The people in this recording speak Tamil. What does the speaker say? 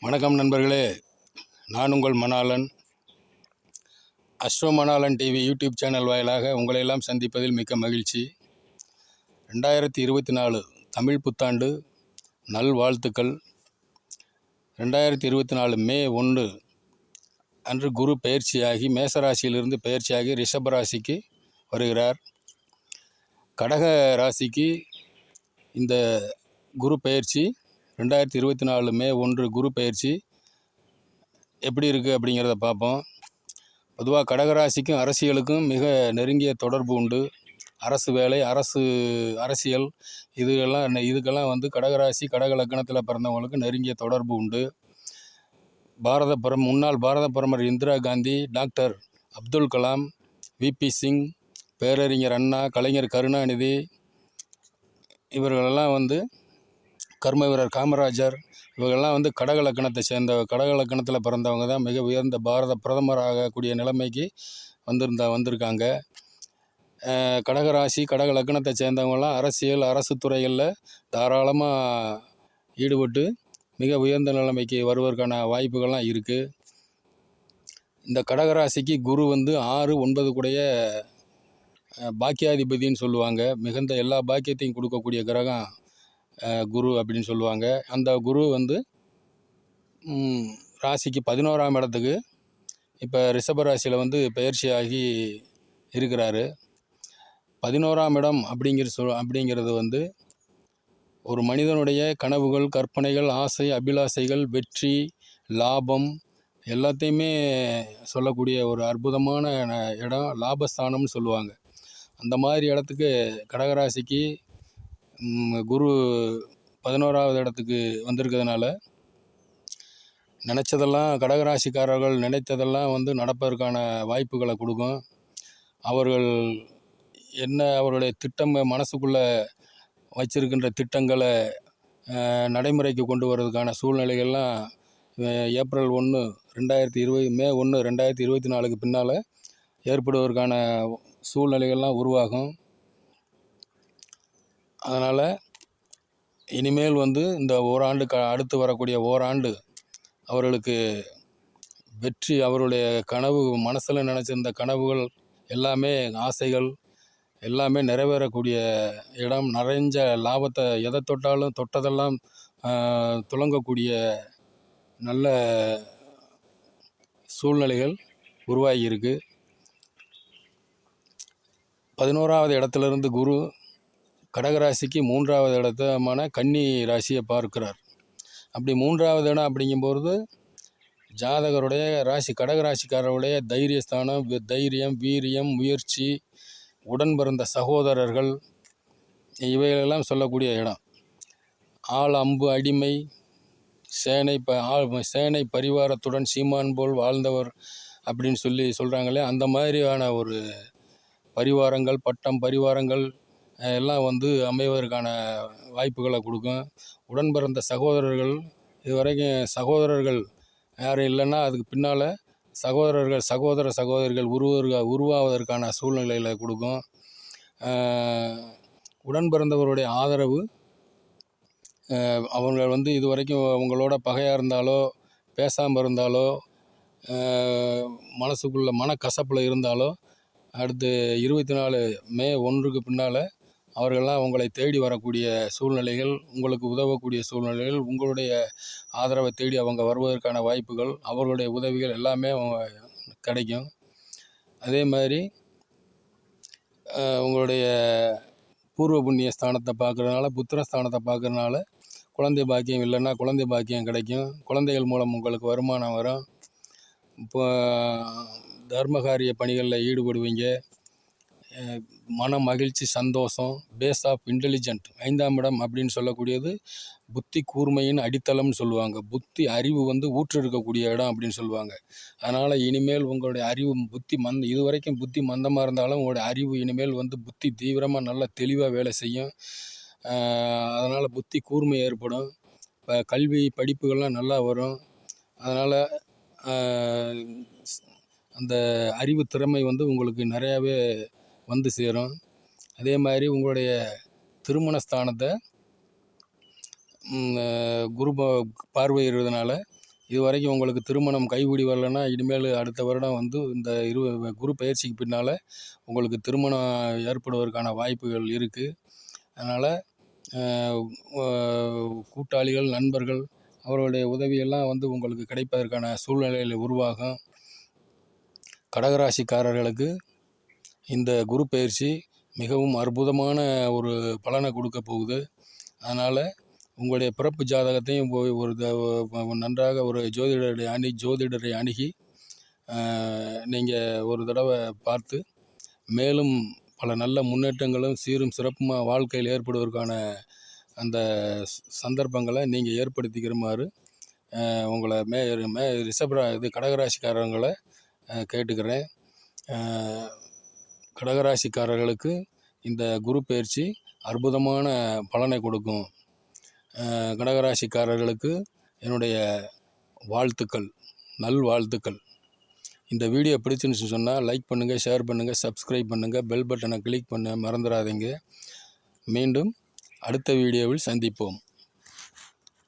வணக்கம் நண்பர்களே. நான் உங்கள் மணாலன் அஸ்வ மணாலன் டிவி யூடியூப் சேனல் வாயிலாக உங்களையெல்லாம் சந்திப்பதில் மிக்க மகிழ்ச்சி. ரெண்டாயிரத்தி இருபத்தி நாலு தமிழ் புத்தாண்டு நல்வாழ்த்துக்கள். ரெண்டாயிரத்தி இருபத்தி நாலு மே ஒன்று அன்று குரு பயிற்சியாகி மேசராசியிலிருந்து பயிற்சியாகி ரிஷப ராசிக்கு வருகிறார். கடக ராசிக்கு இந்த குரு பயிற்சி ரெண்டாயிரத்தி இருபத்தி நாலு மே ஒன்று குரு பயிற்சி. எப்படி இருக்குது அப்படிங்கிறத பார்ப்போம். பொதுவாக கடகராசிக்கும் அரசியலுக்கும் மிக நெருங்கிய தொடர்பு உண்டு. அரசு வேலை அரசு அரசியல் இதுகெல்லாம் இதுக்கெல்லாம் வந்து கடகராசி கடக லக்னத்தில் பிறந்தவங்களுக்கு நெருங்கிய தொடர்பு உண்டு. பாரத பிரம் முன்னாள் பாரத பிரமர் இந்திரா காந்தி டாக்டர் அப்துல் கலாம் விபி சிங் பேரறிஞர் அண்ணா கலைஞர் கருணாநிதி இவர்களெல்லாம் வந்து கர்ம வீரர் காமராஜர் இவங்கெல்லாம் வந்து கடக லக்கணத்தை சேர்ந்த கடக லக்கணத்தில் பிறந்தவங்க தான். மிக உயர்ந்த பாரத பிரதமர் ஆகக்கூடிய நிலைமைக்கு வந்திருந்தா வந்திருக்காங்க. கடகராசி கடக லக்கணத்தை சேர்ந்தவங்களாம் அரசியல் அரசு துறைகளில் தாராளமாக ஈடுபட்டு மிக உயர்ந்த நிலைமைக்கு வருவதற்கான வாய்ப்புகள்லாம் இருக்குது இந்த கடகராசிக்கு குரு வந்து ஆறு ஒன்பது கூடைய பாக்கியாதிபதினு பாக்கியாதிபதின்னு சொல்லுவாங்க. மிகுந்த எல்லா பாக்கியத்தையும் கொடுக்கக்கூடிய கிரகம் குரு அப்படின்னு சொல்லுவாங்க. அந்த குரு வந்து ராசிக்கு பதினோராம் இடத்துக்கு இப்போ ரிஷப ராசியில் வந்து பயிற்சியாகி இருக்கிறாரு. பதினோராம் இடம் அப்படிங்கிற சொல் அப்படிங்கிறது வந்து ஒரு மனிதனுடைய கனவுகள் கற்பனைகள் ஆசை அபிலாசைகள் வெற்றி லாபம் எல்லாத்தையுமே சொல்லக்கூடிய ஒரு அற்புதமான இடம் லாபஸ்தானம்னு சொல்லுவாங்க. அந்த மாதிரி இடத்துக்கு கடகராசிக்கு குரு பதினோராவது இடத்துக்கு வந்திருக்கிறதுனால நினச்சதெல்லாம் கடகராசிக்காரர்கள் நினைத்ததெல்லாம் வந்து நடப்பதற்கான வாய்ப்புகளை கொடுக்கும். அவர்கள் என்ன அவர்களுடைய திட்டம் மனசுக்குள்ளே வச்சிருக்கின்ற திட்டங்களை நடைமுறைக்கு கொண்டு வர்றதுக்கான சூழ்நிலைகள்லாம் ஏப்ரல் ஒன்று ரெண்டாயிரத்தி இருபது மே ஒன்று ரெண்டாயிரத்தி இருபத்தி நாலுக்கு பின்னால் ஏற்படுவதற்கான சூழ்நிலைகள்லாம் உருவாகும். அதனால் இனிமேல் வந்து இந்த ஓராண்டு க அடுத்து வரக்கூடிய ஓராண்டு அவர்களுக்கு வெற்றி அவருடைய கனவு மனசில் நினச்சிருந்த கனவுகள் எல்லாமே ஆசைகள் எல்லாமே நிறைவேறக்கூடிய இடம் நிறைஞ்ச லாபத்தை எதை தொட்டாலும் தொட்டதெல்லாம் துளங்கக்கூடிய துலங்கக்கூடிய நல்ல சூழ்நிலைகள் உருவாகியிருக்கு பதினோராவது இடத்துலேருந்து குரு கடகராசிக்கு மூன்றாவது இடத்தமான கன்னி ராசியை பார்க்கிறார். அப்படி மூன்றாவது இடம் அப்படிங்கும்போது ஜாதகருடைய ராசி கடகராசிக்காரருடைய தைரியஸ்தானம் தைரியம் வீரியம் முயற்சி உடன் பிறந்த சகோதரர்கள் இவைகளெல்லாம் சொல்லக்கூடிய இடம். ஆள் அம்பு அடிமை சேனை ப ஆள் சேனை பரிவாரத்துடன் சீமான் போல் வாழ்ந்தவர் அப்படின்னு சொல்லி சொல்கிறாங்களே அந்த மாதிரியான ஒரு பரிவாரங்கள் பட்டம் பரிவாரங்கள் எல்லாம் வந்து அமைவதற்கான வாய்ப்புகளை கொடுக்கும். உடன் பிறந்த சகோதரர்கள் இதுவரைக்கும் சகோதரர்கள் யாரும் இல்லைன்னா அதுக்கு பின்னால் சகோதரர்கள் சகோதர சகோதரிகள் உருவ உருவாவதற்கான சூழ்நிலைகளை கொடுக்கும். உடன் பிறந்தவருடைய ஆதரவு அவங்க வந்து இது வரைக்கும் அவங்களோட பகையாக இருந்தாலோ பேசாமல் இருந்தாலோ மனசுக்குள்ளே மனசுக்குள்ள மனக்கசப்பில் இருந்தாலோ அடுத்து இருபத்தி நாலு மே ஒன்றுக்கு பின்னால் அவர்கள்லாம் உங்களை தேடி வரக்கூடிய சூழ்நிலைகள் உங்களுக்கு உதவக்கூடிய சூழ்நிலைகள் உங்களுடைய ஆதரவை தேடி அவங்க வருவதற்கான வாய்ப்புகள் அவர்களுடைய உதவிகள் எல்லாமே அவங்க கிடைக்கும். அதே மாதிரி உங்களுடைய பூர்வ புண்ணிய ஸ்தானத்தை பார்க்குறதுனால புத்திர ஸ்தானத்தை பார்க்குறதுனால குழந்தை பாக்கியம் இல்லைன்னா குழந்தை பாக்கியம் கிடைக்கும். குழந்தைகள் மூலம் உங்களுக்கு வருமானம் வரும். இப்போ தர்மகாரிய பணிகளில் ஈடுபடுவீங்க. மன மகிழ்ச்சி சந்தோஷம் பேஸ் ஆஃப் இன்டெலிஜென்ட் ஐந்தாம் இடம் அப்படின்னு சொல்லக்கூடியது புத்தி கூர்மையின் அடித்தளம்னு சொல்லுவாங்க. புத்தி அறிவு வந்து ஊற்றெடுக்கக்கூடிய இடம் அப்படின்னு சொல்லுவாங்க. அதனால் இனிமேல் உங்களுடைய அறிவு புத்தி மந்த இது வரைக்கும் புத்தி மந்தமாக இருந்தாலும் உங்களுடைய அறிவு இனிமேல் வந்து புத்தி தீவிரமாக நல்லா தெளிவாக வேலை செய்யும். அதனால் புத்தி கூர்மை ஏற்படும். இப்போ கல்வி படிப்புகள்லாம் நல்லா வரும். அதனால் அந்த அறிவு திறமை வந்து உங்களுக்கு நிறையாவே வந்து சேரும். அதே மாதிரி உங்களுடைய திருமண ஸ்தானத்தை குரு பார்வையிடுறதுனால இது வரைக்கும் உங்களுக்கு திருமணம் கைகூடி வரலன்னா இனிமேல் அடுத்த வருடம் வந்து இந்த இரு குரு பயிற்சிக்கு பின்னால் உங்களுக்கு திருமணம் ஏற்படுவதற்கான வாய்ப்புகள் இருக்குது அதனால் கூட்டாளிகள் நண்பர்கள் அவர்களுடைய உதவியெல்லாம் வந்து உங்களுக்கு கிடைப்பதற்கான சூழ்நிலையில் உருவாகும். கடகராசிக்காரர்களுக்கு இந்த குரு பயிற்சி மிகவும் அற்புதமான ஒரு பலனை கொடுக்க போகுது. அதனால் உங்களுடைய பிறப்பு ஜாதகத்தையும் போய் ஒரு த- நன்றாக ஒரு ஜோதிடரை அணி ஜோதிடரை அணுகி நீங்கள் ஒரு தடவை பார்த்து மேலும் பல நல்ல முன்னேற்றங்களும் சீரும் சிறப்புமாக வாழ்க்கையில் ஏற்படுவதற்கான அந்த சந்தர்ப்பங்களை நீங்கள் ஏற்படுத்திக்கிறமாறு உங்களை மே மே ரிஷபரா இது கடகராசிக்காரங்களை கேட்டுக்கிறேன். கடகராசிக்காரர்களுக்கு இந்த குரு பயிற்சி அற்புதமான பலனை கொடுக்கும். கடகராசிக்காரர்களுக்கு என்னுடைய வாழ்த்துக்கள் நல் வாழ்த்துக்கள். இந்த வீடியோ பிடிச்சிருந்துச்சு சொன்னால் லைக் பண்ணுங்கள் ஷேர் பண்ணுங்கள் சப்ஸ்கிரைப் பண்ணுங்கள் பெல் பட்டனை கிளிக் பண்ண மறந்துடாதீங்க. மீண்டும் அடுத்த வீடியோவில் சந்திப்போம்.